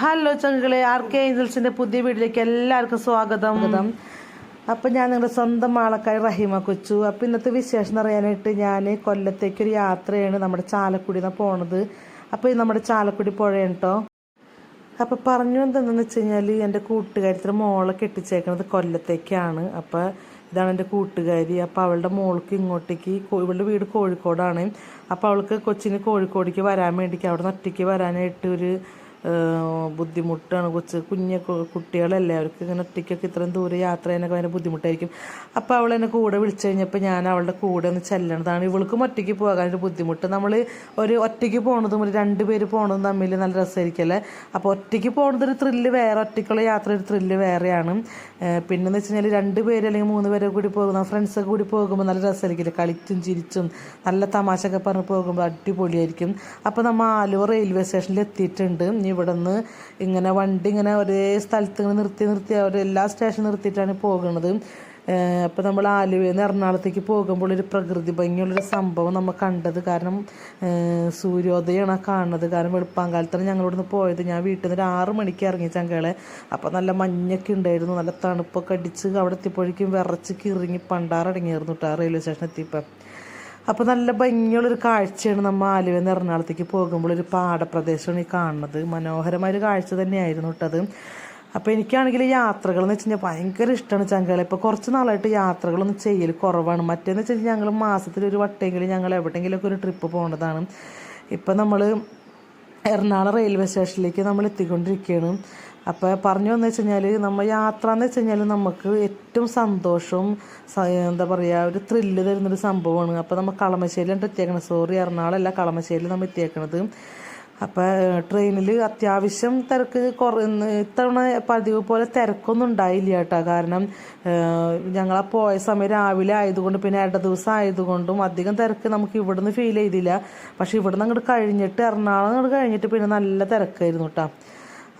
Hello ചങ്കളെ R K ഏഞ്ചൽസിന്റെ പുതിയ വീട്ടിലേക്ക് എല്ലാവർക്കും സ്വാഗതം. അപ്പൊ ഞാൻ നിങ്ങളുടെ സ്വന്തം ആളക്കാരി റഹീമ കൊച്ചു. അപ്പൊ ഇന്നത്തെ വിശേഷം എന്ന് പറയാനായിട്ട് ഞാൻ കൊല്ലത്തേക്കൊരു യാത്രയാണ് നമ്മുടെ ചാലക്കുടി നിന്ന് പോണത്. അപ്പൊ ഇത് നമ്മുടെ ചാലക്കുടി പുഴയാണ് കേട്ടോ അപ്പൊ പറഞ്ഞു എന്താണെന്ന് വെച്ച് കഴിഞ്ഞാൽ എന്റെ കൂട്ടുകാരത്തിന്റെ മോളെ കെട്ടിച്ചേക്കണത് കൊല്ലത്തേക്കാണ്. അപ്പൊ ഇതാണ് എന്റെ കൂട്ടുകാരി. അപ്പോൾ അവളുടെ മോൾക്ക് ഇങ്ങോട്ടേക്ക് ഇവളുടെ വീട് കോഴിക്കോടാണ്. അപ്പോൾ അവൾക്ക് കൊച്ചിന് കോഴിക്കോടേക്ക് വരാൻ വേണ്ടിക്ക് അവിടെ നിന്ന് ഒറ്റയ്ക്ക് വരാനായിട്ട് ഒരു ബുദ്ധിമുട്ടാണ്. കൊച്ച് കുഞ്ഞ കുട്ടികളല്ലേ അവർക്ക് ഇങ്ങനെ ഒറ്റയ്ക്കൊക്കെ ഇത്രയും ദൂരെ യാത്ര ചെയ്യാനൊക്കെ ഭയങ്കര ബുദ്ധിമുട്ടായിരിക്കും. അപ്പോൾ അവൾ എന്നെ കൂടെ വിളിച്ചു കഴിഞ്ഞപ്പോൾ ഞാൻ അവളുടെ കൂടെ ഒന്ന് ചെല്ലണതാണ്. ഇവൾക്കും ഒറ്റയ്ക്ക് പോകാനൊരു ബുദ്ധിമുട്ട്. നമ്മൾ ഒരു ഒറ്റയ്ക്ക് പോണതും ഒരു രണ്ട് പേര് പോണതും തമ്മിൽ നല്ല രസമായിരിക്കല്ലേ അപ്പോൾ ഒറ്റയ്ക്ക് പോണത് ഒരു ത്രില്ല് വേറെ ഒറ്റയ്ക്കുള്ള യാത്ര ഒരു ത്രില്ല് വേറെയാണ്. പിന്നെന്ന് വെച്ച് കഴിഞ്ഞാൽ രണ്ട് പേര് അല്ലെങ്കിൽ മൂന്ന് പേരെ കൂടി പോകുന്ന ഫ്രണ്ട്സൊക്കെ കൂടി പോകുമ്പോൾ നല്ല രസമായിരിക്കില്ല കളിച്ചും ചിരിച്ചും നല്ല തമാശ ഒക്കെ പറഞ്ഞ് പോകുമ്പോൾ അടിപൊളിയായിരിക്കും. അപ്പോൾ നമ്മൾ ആലുവ റെയിൽവേ സ്റ്റേഷനിൽ എത്തിയിട്ടുണ്ട്. ഇനി ഇവിടെ നിന്ന് ഇങ്ങനെ വണ്ടി ഇങ്ങനെ ഒരേ സ്ഥലത്ത് ഇങ്ങനെ നിർത്തി നിർത്തി അവർ എല്ലാ സ്റ്റേഷൻ നിർത്തിയിട്ടാണ് പോകുന്നത്. അപ്പോൾ നമ്മൾ ആലുവയിൽ നിന്ന് എറണാകുളത്തേക്ക് പോകുമ്പോൾ ഒരു പ്രകൃതി ഭംഗിയുള്ളൊരു സംഭവം നമ്മൾ കണ്ടത്. കാരണം സൂര്യോദയമാണ് കാണുന്നത്. കാരണം വെളുപ്പാങ്കാലത്താണ് ഞങ്ങൾ നിന്ന് പോയത്. ഞാൻ വീട്ടിൽ നിന്ന് ഒരു ആറ് മണിക്ക് ഇറങ്ങി ചങ്കളെ. അപ്പോൾ നല്ല മഞ്ഞൊക്കെ ഉണ്ടായിരുന്നു. നല്ല തണുപ്പൊക്കെ അടിച്ച് അവിടെ എത്തിയപ്പോഴേക്കും വിറച്ച് കിറങ്ങി പണ്ടാറടങ്ങിയായിരുന്നു കേട്ടോ റെയിൽവേ സ്റ്റേഷൻ എത്തിയപ്പോൾ അപ്പോൾ നല്ല ഭംഗിയുള്ളൊരു കാഴ്ചയാണ് നമ്മൾ ആലുവ നിന്ന് എറണാകുളത്തേക്ക് പോകുമ്പോൾ ഒരു പാടപ്രദേശമാണ് ഈ കാണുന്നത്. മനോഹരമായൊരു കാഴ്ച തന്നെയായിരുന്നു കേട്ടത്. അപ്പോൾ എനിക്കാണെങ്കിൽ യാത്രകൾ എന്ന് വെച്ച് കഴിഞ്ഞാൽ ഭയങ്കര ഇഷ്ടമാണ് ചങ്കളെ. ഇപ്പോൾ കുറച്ച് നാളായിട്ട് യാത്രകളൊന്നും ചെയ്യൽ കുറവാണ്. മറ്റേന്ന് വെച്ച് കഴിഞ്ഞാൽ ഞങ്ങൾ മാസത്തിൽ ഒരു വട്ടെങ്കിലും ഞങ്ങൾ എവിടെയെങ്കിലുമൊക്കെ ഒരു ട്രിപ്പ് പോകേണ്ടതാണ് ഇപ്പം നമ്മൾ എറണാകുളം റെയിൽവേ സ്റ്റേഷനിലേക്ക് നമ്മൾ എത്തിക്കൊണ്ടിരിക്കുകയാണ് അപ്പോൾ പറഞ്ഞു വന്നു വെച്ച് കഴിഞ്ഞാൽ നമ്മൾ യാത്ര എന്ന് വെച്ച് കഴിഞ്ഞാൽ നമുക്ക് ഏറ്റവും സന്തോഷവും എന്താ പറയുക ഒരു ത്രില്ല് തരുന്നൊരു സംഭവമാണ് അപ്പോൾ നമ്മൾ കളമശ്ശേരിയാണ് എത്തിയേക്കണത്. സോറി എറണാകുളം അല്ല കളമശ്ശേരിയിൽ നമ്മൾ എത്തിയേക്കണത് അപ്പോൾ ട്രെയിനിൽ അത്യാവശ്യം തിരക്ക് കുറ ഇത്തവണ പതിവ് പോലെ തിരക്കൊന്നും ഉണ്ടായില്ല കേട്ടോ കാരണം ഞങ്ങൾ ആ പോയ സമയം രാവിലെ ആയതുകൊണ്ട് പിന്നെ ഇട ദിവസം ആയതുകൊണ്ടും അധികം തിരക്ക് നമുക്ക് ഇവിടുന്ന് ഫീൽ ചെയ്തില്ല. പക്ഷേ ഇവിടുന്ന് അങ്ങോട്ട് കഴിഞ്ഞിട്ട് എറണാകുളം അങ്ങോട്ട് കഴിഞ്ഞിട്ട് പിന്നെ നല്ല തിരക്കായിരുന്നു കേട്ടോ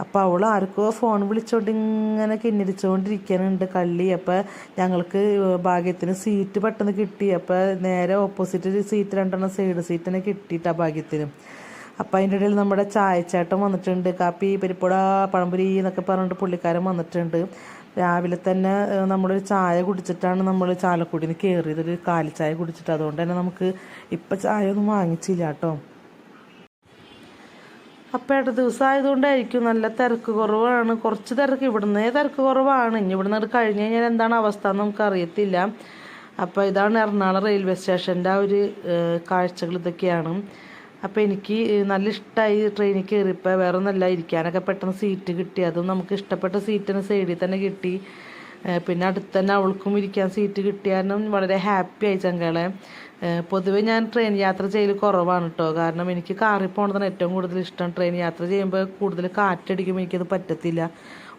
അപ്പോൾ അവൾ ആർക്കോ ഫോൺ വിളിച്ചോണ്ട് ഇങ്ങനെ കിന്നിരിച്ചുകൊണ്ടിരിക്കാനുണ്ട് കള്ളി. അപ്പോൾ ഞങ്ങൾക്ക് ഭാഗ്യത്തിന് സീറ്റ് പെട്ടെന്ന് കിട്ടി. അപ്പോൾ നേരെ ഓപ്പോസിറ്റ് സീറ്റ് രണ്ടെണ്ണം സൈഡ് സീറ്റ് തന്നെ കിട്ടിയിട്ട് ആ ഭാഗ്യത്തിന്. അപ്പം അതിന്റെ ഇടയിൽ നമ്മുടെ ചായച്ചേട്ടൻ വന്നിട്ടുണ്ട്. കാപ്പി പരിപ്പുട പഴംപുരി എന്നൊക്കെ പറഞ്ഞിട്ട് പുള്ളിക്കാരൻ വന്നിട്ടുണ്ട്. രാവിലെ തന്നെ നമ്മളൊരു ചായ കുടിച്ചിട്ടാണ് നമ്മൾ ചാലക്കുടിയിൽ നിന്ന് കയറിയത് ഒരു കാലിച്ചായ കുടിച്ചിട്ട്. അതുകൊണ്ട് തന്നെ നമുക്ക് ഇപ്പം ചായ ഒന്നും വാങ്ങിച്ചില്ല കേട്ടോ. അപ്പം ഇട ദിവസം ആയതുകൊണ്ടായിരിക്കും നല്ല തിരക്ക് കുറവാണ്. കുറച്ച് തിരക്ക് ഇവിടുന്നേ തിരക്ക് കുറവാണ്. ഇനി ഇവിടുന്ന് അത് കഴിഞ്ഞ് കഴിഞ്ഞാൽ എന്താണ് അവസ്ഥ എന്ന് നമുക്ക് അറിയത്തില്ല. അപ്പോൾ ഇതാണ് എറണാകുളം റെയിൽവേ സ്റ്റേഷന്റെ ആ ഒരു കാഴ്ചകൾ ഇതൊക്കെയാണ്. അപ്പോൾ എനിക്ക് നല്ല ഇഷ്ടമായി ട്രെയിനിൽ കയറിയപ്പോൾ വേറെ ഒന്നല്ല ഇരിക്കാനൊക്കെ പെട്ടെന്ന് സീറ്റ് കിട്ടി. അതും നമുക്ക് ഇഷ്ടപ്പെട്ട സീറ്റിന് സൈഡിൽ തന്നെ കിട്ടി. പിന്നെ അടുത്ത് തന്നെ അവൾക്കും ഇരിക്കാൻ സീറ്റ് കിട്ടിയാലും വളരെ ഹാപ്പി ആയി ചങ്കളെ. പൊതുവേ ഞാൻ ട്രെയിൻ യാത്ര ചെയ്യൽ കുറവാണ് കേട്ടോ കാരണം എനിക്ക് കാറിൽ പോകണതാണ് ഏറ്റവും കൂടുതൽ ഇഷ്ടം. ട്രെയിൻ യാത്ര ചെയ്യുമ്പോൾ കൂടുതൽ കാറ്റടിക്കുമ്പോൾ എനിക്കത് പറ്റത്തില്ല.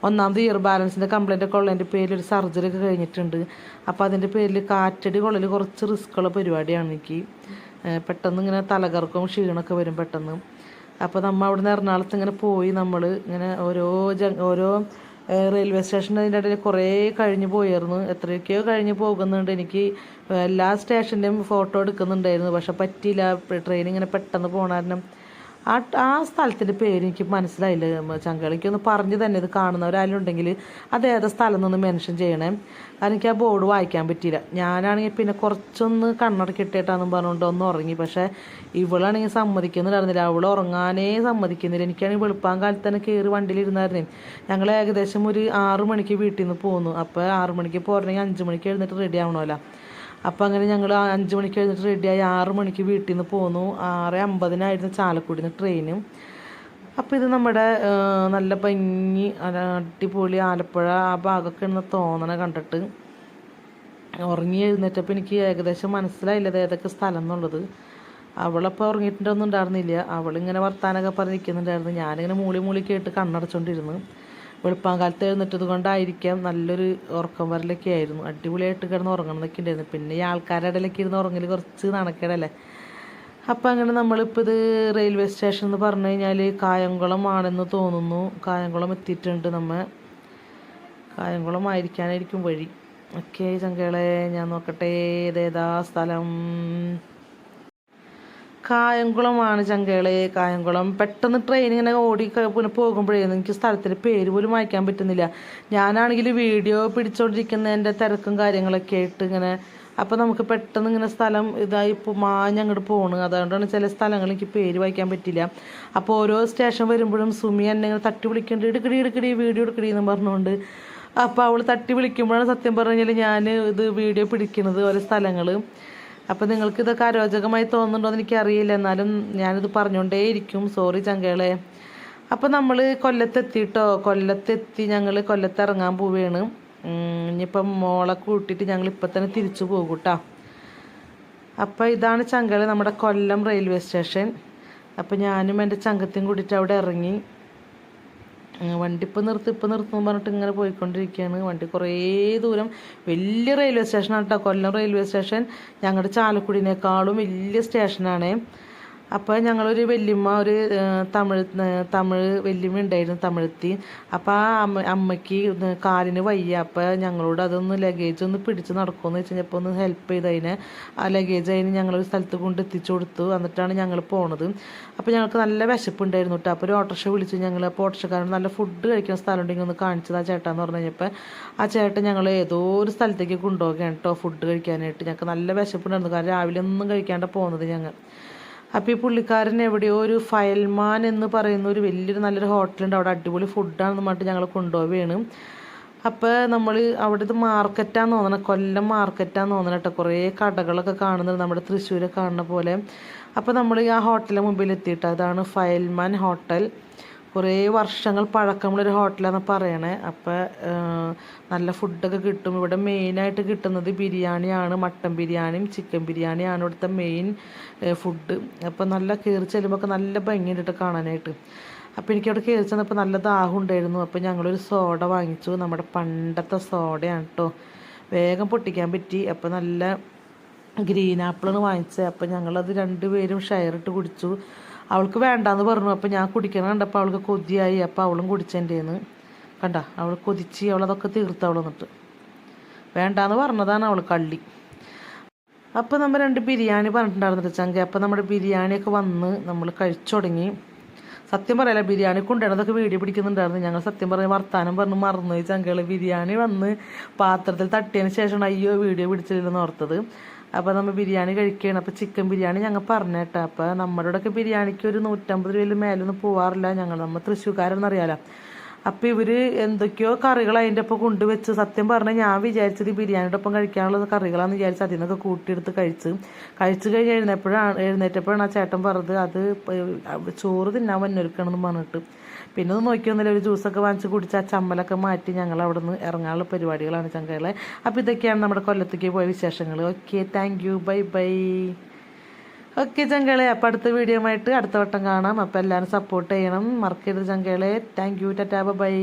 ഒന്നാമത് ഇയർ ബാലൻസിന്റെ കംപ്ലൈന്റ് ഒക്കെ ഉള്ളതിന്റെ പേരിൽ ഒരു സർജറി ഒക്കെ കഴിഞ്ഞിട്ടുണ്ട്. അപ്പോൾ അതിന്റെ പേരിൽ കാറ്റടി കൊള്ളൽ കുറച്ച് റിസ്ക്കുള്ള പരിപാടിയാണ് എനിക്ക്. പെട്ടെന്ന് ഇങ്ങനെ തലകർക്കും ക്ഷീണമൊക്കെ വരും പെട്ടെന്ന്. അപ്പോൾ നമ്മൾ അവിടെ നിന്ന് എറണാകുളത്ത് ഇങ്ങനെ പോയി നമ്മൾ ഇങ്ങനെ ഓരോ ജ ഓരോ റെയിൽവേ സ്റ്റേഷൻ അതിന്റെ ഇടയിൽ കുറേ കഴിഞ്ഞ് പോയിരുന്നു എത്രയൊക്കെയോ കഴിഞ്ഞ് പോകുന്നുണ്ട്. എനിക്ക് എല്ലാ സ്റ്റേഷന്റെയും ഫോട്ടോ എടുക്കുന്നുണ്ടായിരുന്നു. പക്ഷെ പറ്റിയില്ല. ട്രെയിൻ ഇങ്ങനെ പെട്ടെന്ന് പോകണ കാരണം ആ ആ സ്ഥലത്തിന്റെ പേര് എനിക്ക് മനസ്സിലായില്ല ചങ്കളിക്കൊന്ന് പറഞ്ഞു തന്നെ ഇത് കാണുന്നവരാരും ഉണ്ടെങ്കിൽ അത് ഏതാ സ്ഥലം നിന്ന് മെൻഷൻ ചെയ്യണേ. എനിക്ക് ആ ബോർഡ് വായിക്കാൻ പറ്റിയില്ല. ഞാനാണെങ്കിൽ പിന്നെ കുറച്ചൊന്ന് കണ്ണടക്കി ഇട്ടിട്ടാന്നും പറഞ്ഞുകൊണ്ട് ഒന്ന് ഉറങ്ങി. പക്ഷേ ഇവളാണെങ്കിൽ സമ്മതിക്കുന്നുണ്ടായിരുന്നില്ല അവൾ ഉറങ്ങാനേ സമ്മതിക്കുന്നില്ല. എനിക്കാണെങ്കിൽ വെളുപ്പാൻ കാലത്ത് തന്നെ കയറി വണ്ടിയിലിരുന്നായിരുന്നേ. ഞങ്ങൾ ഏകദേശം ഒരു ആറു മണിക്ക് വീട്ടിൽ നിന്ന് പോന്നു. അപ്പോൾ ആറു മണിക്ക് പോരണമെങ്കിൽ അഞ്ച് മണിക്ക് എഴുന്നേറ്റ് റെഡി ആവണമല്ലോ. അപ്പോൾ അങ്ങനെ ഞങ്ങൾ അഞ്ച് മണിക്ക് എഴുന്നേറ്റ് റെഡിയായി ആറ് മണിക്ക് വീട്ടിൽ നിന്ന് പോന്നു. ആറ് അമ്പതിനായിരുന്നു ചാലക്കുടിയിൽ നിന്ന് ട്രെയിന് അപ്പോൾ ഇത് നമ്മുടെ നല്ല ഭംഗി അടിപൊളി ആലപ്പുഴ ആ ഭാഗമൊക്കെ എന്ന് തോന്നണ കണ്ടിട്ട്. ഉറങ്ങി എഴുന്നേറ്റപ്പോൾ എനിക്ക് ഏകദേശം മനസ്സിലായില്ല ഇത് ഏതൊക്കെ സ്ഥലം എന്നുള്ളത്. അവളപ്പോൾ ഉറങ്ങിയിട്ടുണ്ടൊന്നും ഉണ്ടായിരുന്നില്ല. അവളിങ്ങനെ വർത്താനൊക്കെ പറഞ്ഞിരിക്കുന്നുണ്ടായിരുന്നു ഞാനിങ്ങനെ മൂളി മൂളി കേട്ട് കണ്ണടച്ചോണ്ടിരുന്നു. വെളുപ്പാങ്കാലത്ത് എഴുന്നേറ്റത് കൊണ്ടായിരിക്കാം നല്ലൊരു ഉറക്കം വരലൊക്കെ ആയിരുന്നു. അടിപൊളിയായിട്ട് കിടന്ന് ഉറങ്ങണമെന്നൊക്കെ ഉണ്ടായിരുന്നു. പിന്നെ ഈ ആൾക്കാരുടെ ഇടയിലൊക്കെ ഇരുന്ന് ഉറങ്ങൽ കുറച്ച് നാണക്കേടല്ലേ? അപ്പം അങ്ങനെ നമ്മളിപ്പോൾ ഇത് റെയിൽവേ സ്റ്റേഷൻ എന്ന് പറഞ്ഞു കഴിഞ്ഞാൽ കായംകുളം ആണെന്ന് തോന്നുന്നു. കായംകുളം എത്തിയിട്ടുണ്ട് നമ്മൾ കായംകുളം ആയിരിക്കാനായിരിക്കും വഴി. ഓക്കെ ചങ്കളെ ഞാൻ നോക്കട്ടെ ഇതേതാ സ്ഥലം? കായംകുളമാണ് ചങ്കകളെ കായംകുളം. പെട്ടെന്ന് ട്രെയിൻ ഇങ്ങനെ ഓടി പിന്നെ പോകുമ്പോഴേ എനിക്ക് സ്ഥലത്തിന്റെ പേര് പോലും വായിക്കാൻ പറ്റുന്നില്ല. ഞാനാണെങ്കിൽ വീഡിയോ പിടിച്ചോണ്ടിരിക്കുന്നതിന്റെ തിരക്കും കാര്യങ്ങളൊക്കെ ആയിട്ട് ഇങ്ങനെ അപ്പോൾ നമുക്ക് പെട്ടെന്ന് ഇങ്ങനെ സ്ഥലം ഇതായി ഇപ്പോൾ മാഞ്ഞ് അങ്ങോട്ട് പോണ്. അതുകൊണ്ടാണ് ചില സ്ഥലങ്ങൾ എനിക്ക് പേര് വായിക്കാൻ പറ്റില്ല. അപ്പോൾ ഓരോ സ്റ്റേഷൻ വരുമ്പോഴും സുമി എന്നെ ഇങ്ങനെ തട്ടി വിളിക്കേണ്ടി എടുക്കടി എടുക്കടി വീഡിയോ എടുക്കടി എന്ന് പറഞ്ഞുകൊണ്ട് അപ്പോൾ അവൾ തട്ടി വിളിക്കുമ്പോഴാണ് സത്യം പറഞ്ഞു കഴിഞ്ഞാൽ ഞാൻ ഇത് വീഡിയോ പിടിക്കുന്നത് ഓരോ സ്ഥലങ്ങൾ അപ്പോൾ നിങ്ങൾക്ക് ഇതൊക്കെ അരോചകമായി തോന്നുന്നുണ്ടോ എന്ന് എനിക്കറിയില്ല. എന്നാലും ഞാനിത് പറഞ്ഞുകൊണ്ടേയിരിക്കും. സോറി ചങ്കകളെ. അപ്പോൾ നമ്മൾ കൊല്ലത്തെത്തിയിട്ടോ കൊല്ലത്തെത്തി ഞങ്ങൾ കൊല്ലത്ത് ഇറങ്ങാൻ പോവുകയാണ് ഇനിയിപ്പം മോളെ കൂട്ടിയിട്ട് ഞങ്ങൾ ഇപ്പം തന്നെ തിരിച്ചു പോകും കേട്ടോ അപ്പോൾ ഇതാണ് ചങ്കള നമ്മുടെ കൊല്ലം റെയിൽവേ സ്റ്റേഷൻ. അപ്പോൾ ഞാനും എന്റെ ചങ്കത്തിനും കൂടിയിട്ട് അവിടെ ഇറങ്ങി. വണ്ടി ഇപ്പം നിർത്തി ഇപ്പം നിർത്തും പറഞ്ഞിട്ട് ഇങ്ങനെ പോയിക്കൊണ്ടിരിക്കുകയാണ്. വണ്ടി കുറേ ദൂരം വലിയ റെയിൽവേ സ്റ്റേഷനാണ് കേട്ടോ കൊല്ലം റെയിൽവേ സ്റ്റേഷൻ ഞങ്ങളുടെ ചാലക്കുടിനേക്കാളും വലിയ സ്റ്റേഷനാണ് അപ്പോൾ ഞങ്ങളൊരു വല്യമ്മ ഒരു തമിഴ് തമിഴ് വല്യമ്മ ഉണ്ടായിരുന്നു തമിഴത്തി. അപ്പോൾ ആ അമ്മ അമ്മയ്ക്ക് കാലിന് വയ്യ. അപ്പോൾ ഞങ്ങളോട് അതൊന്ന് ലഗേജ് ഒന്ന് പിടിച്ച് നടക്കുമെന്ന് വെച്ച് കഴിഞ്ഞപ്പോൾ ഒന്ന് ഹെൽപ്പ് ചെയ്ത് അതിനെ ആ ലഗേജ് അതിന് ഞങ്ങളൊരു സ്ഥലത്ത് കൊണ്ട് എത്തിച്ചു കൊടുത്തു. എന്നിട്ടാണ് ഞങ്ങൾ പോണത്. അപ്പോൾ ഞങ്ങൾക്ക് നല്ല വിശപ്പുണ്ടായിരുന്നു കേട്ടോ അപ്പോൾ ഒരു ഓട്ടോറിക്ഷ വിളിച്ചു ഞങ്ങൾ അപ്പോൾ ഓട്ടോറിക്ഷക്കാരൻ നല്ല ഫുഡ് കഴിക്കുന്ന സ്ഥലം ഉണ്ടെങ്കിൽ ഒന്ന് കാണിച്ചത് ആ ചേട്ടാന്ന് പറഞ്ഞു കഴിഞ്ഞപ്പോൾ ആ ചേട്ടൻ ഞങ്ങൾ ഏതോ ഒരു സ്ഥലത്തേക്ക് കൊണ്ടുപോകുകയാണ് കേട്ടോ ഫുഡ് കഴിക്കാനായിട്ട്. ഞങ്ങൾക്ക് നല്ല വിശപ്പുണ്ടായിരുന്നു. കാരണം രാവിലെ ഒന്നും കഴിക്കാണ്ട് പോകുന്നത് ഞങ്ങൾ. അപ്പോൾ ഈ പുള്ളിക്കാരൻ എവിടെയോ ഒരു ഫയൽമാൻ എന്ന് പറയുന്ന ഒരു വലിയൊരു നല്ലൊരു ഹോട്ടലുണ്ട്. അവിടെ അടിപൊളി ഫുഡാണെന്ന് പറഞ്ഞിട്ട് ഞങ്ങൾ കൊണ്ടുപോവുകയാണ് അപ്പോൾ നമ്മൾ അവിടുത്തെ മാർക്കറ്റാന്ന് തോന്നണം കൊല്ലം മാർക്കറ്റാന്ന് തോന്നണം കേട്ടോ കുറേ കടകളൊക്കെ കാണുന്നുണ്ട് നമ്മുടെ തൃശ്ശൂരൊക്കെ കാണുന്ന പോലെ. അപ്പോൾ നമ്മൾ ആ ഹോട്ടലിന്റെ മുമ്പിൽ എത്തിയിട്ട് അതാണ് ഫയൽമാൻ ഹോട്ടൽ. കുറേ വർഷങ്ങൾ പഴക്കമുള്ളൊരു ഹോട്ടലാണ് പറയണേ. അപ്പോൾ നല്ല ഫുഡൊക്കെ കിട്ടും. ഇവിടെ മെയിനായിട്ട് കിട്ടുന്നത് ബിരിയാണിയാണ്. മട്ടൻ ബിരിയാണിയും ചിക്കൻ ബിരിയാണിയാണ് ഇവിടുത്തെ മെയിൻ ഫുഡ്. അപ്പോൾ നല്ല കയറി ചെല്ലുമ്പോൾ നല്ല ഭംഗിയുണ്ട് കാണാനായിട്ട്. അപ്പോൾ എനിക്കവിടെ കയറി ചെന്നപ്പോൾ നല്ല ദാഹം ഉണ്ടായിരുന്നു. അപ്പോൾ ഞങ്ങളൊരു സോഡ വാങ്ങിച്ചു. നമ്മുടെ പണ്ടത്തെ സോഡയാണ് കേട്ടോ വേഗം പൊട്ടിക്കാൻ പറ്റി. അപ്പോൾ നല്ല ഗ്രീൻ ആപ്പിളാണ് വാങ്ങിച്ചത്. അപ്പോൾ ഞങ്ങളത് രണ്ടുപേരും ഇട്ട് കുടിച്ചു. അവൾക്ക് വേണ്ടാന്ന് പറഞ്ഞു. അപ്പോൾ ഞാൻ കുടിക്കണം കണ്ടപ്പോൾ അവൾക്ക് കൊതിയായി. അപ്പോൾ അവളും കുടിച്ചെന്റെന്ന് കണ്ട അവൾ കൊതിച്ച് അവളതൊക്കെ തീർത്ത് അവൾ എന്നിട്ട് വേണ്ടാന്ന് പറഞ്ഞതാണ് അവൾ കള്ളി. അപ്പോൾ നമ്മൾ രണ്ട് ബിരിയാണി പറഞ്ഞിട്ടുണ്ടായിരുന്നു ചങ്ക. അപ്പോൾ നമ്മുടെ ബിരിയാണിയൊക്കെ വന്ന് നമ്മൾ കഴിച്ചു തുടങ്ങി സത്യം പറയല ബിരിയാണി കൊണ്ടുവരുന്നതൊക്കെ വീഡിയോ പിടിക്കുന്നുണ്ടായിരുന്നു. ഞങ്ങൾ സത്യം പറഞ്ഞ വർത്താനം പറഞ്ഞ് മറന്നു ചങ്കകൾ ബിരിയാണി വന്ന് പാത്രത്തിൽ തട്ടിയതിന് ശേഷമാണ് അയ്യോ വീഡിയോ പിടിച്ചില്ലെന്ന് ഓർത്തത്. അപ്പോൾ നമ്മൾ ബിരിയാണി കഴിക്കുകയാണ് അപ്പോൾ ചിക്കൻ ബിരിയാണി ഞങ്ങൾ പറഞ്ഞേട്ടാ. അപ്പോൾ നമ്മുടെ ഇവിടെയൊക്കെ ബിരിയാണിക്ക് ഒരു നൂറ്റമ്പത് രൂപയിൽ മേലൊന്നും പോവാറില്ല ഞങ്ങൾ. നമ്മൾ തൃശ്ശൂർക്കാരെന്നറിയാലോ അപ്പോൾ ഇവർ എന്തൊക്കെയോ കറികൾ അതിന്റെ ഒപ്പം കൊണ്ടുവച്ച് സത്യം പറഞ്ഞാൽ ഞാൻ വിചാരിച്ചത് ബിരിയാണിയുടെ ഒപ്പം കഴിക്കാനുള്ള കറികളാണെന്ന് വിചാരിച്ച് അതിൽ നിന്നൊക്കെ കൂട്ടിയെടുത്ത് കഴിച്ച് കഴിച്ച് കഴിഞ്ഞ് എഴുന്നേപ്പോഴാണ് എഴുന്നേറ്റപ്പോഴാണ് ആ ചേട്ടൻ പറഞ്ഞത് അത് ചോറ് തിന്നാൻ വന്നൊരുക്കണമെന്ന് പറഞ്ഞിട്ട്. പിന്നെ ഒന്ന് നോക്കിയൊന്നുമില്ല ഒരു ജ്യൂസൊക്കെ വാങ്ങിച്ച് കുടിച്ച് ആ ചമ്മലൊക്കെ മാറ്റി ഞങ്ങൾ അവിടെ നിന്ന് ഇറങ്ങാനുള്ള പരിപാടികളാണ് ചങ്കകളെ. അപ്പോൾ ഇതൊക്കെയാണ് നമ്മുടെ കൊല്ലത്തേക്ക് പോയ വിശേഷങ്ങൾ okay thank bye bye okay ചങ്കളെ അപ്പം അടുത്ത വീഡിയോ ആയിട്ട് അടുത്ത വട്ടം കാണാം. അപ്പോൾ എല്ലാവരും സപ്പോർട്ട് ചെയ്യണം. മറക്കരുത് ചങ്കളെ താങ്ക് യു ടാറ്റാ ബൈ